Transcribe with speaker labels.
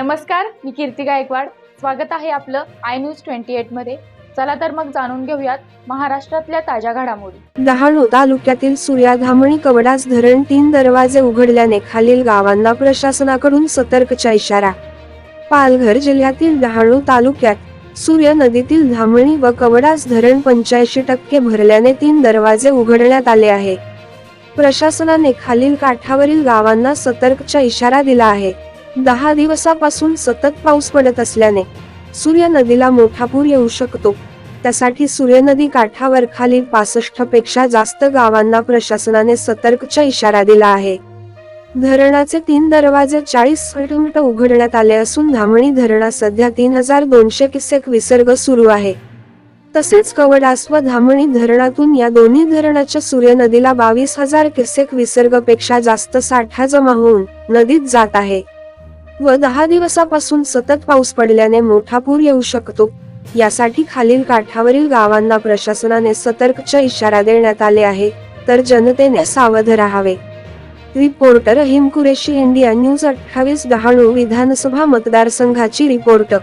Speaker 1: नमस्कार मी कीर्ती गायकवाड. स्वागत आहे आपलं आय न्यूज ट्वेंटी एटमध्ये. चला तर मग जाणून घेऊयात महाराष्ट्रातल्या ताज्या घडामोडी.
Speaker 2: डहाणू तालुक्यातील सूर्याधामणी कवडास धरण तीन दरवाजे उघडल्याने खालील गावांना प्रशासनाकडून सतर्कचा इशारा. पालघर जिल्ह्यातील डहाणू तालुक्यात सूर्य नदीतील धामणी व कवडास धरण पंच्याऐंशी टक्के भरल्याने तीन दरवाजे उघडण्यात आले आहे. प्रशासनाने खालील काठावरील गावांना सतर्कचा इशारा दिला आहे. दहा दिवसापासून सतत पाऊस पडत असल्याने सूर्य नदीला मोठा पूर येऊ शकतो. त्यासाठी सूर्य नदी काठावर खालील पासष्टपेक्षा जास्त गावांना प्रशासनाने सतर्कचा इशारा दिला आहे. धरणाचे तीन दरवाजे चाळीस सेंटीमीटर उघडण्यात आले असून धामणी धरणात सध्या तीन हजार दोनशे किसेक विसर्ग सुरू आहे. तसेच कवडास व धामणी धरणातून या दोन्ही धरणाच्या सूर्य नदीला बावीस हजार किसेक विसर्गपेक्षा जास्त साठा जमा होऊन नदीत जात आहे. व दहा दिवसापासून सतत पाऊस पडल्याने मोठा पूर येऊ शकतो. यासाठी खालील काठावरील गावांना प्रशासनाने सतर्कचा इशारा देण्यात आले आहे तर जनतेने सावध राहावे. रिपोर्टर हिम कुरेशी इंडिया न्यूज अठ्ठावीस डहाणू विधानसभा मतदारसंघाची रिपोर्ट.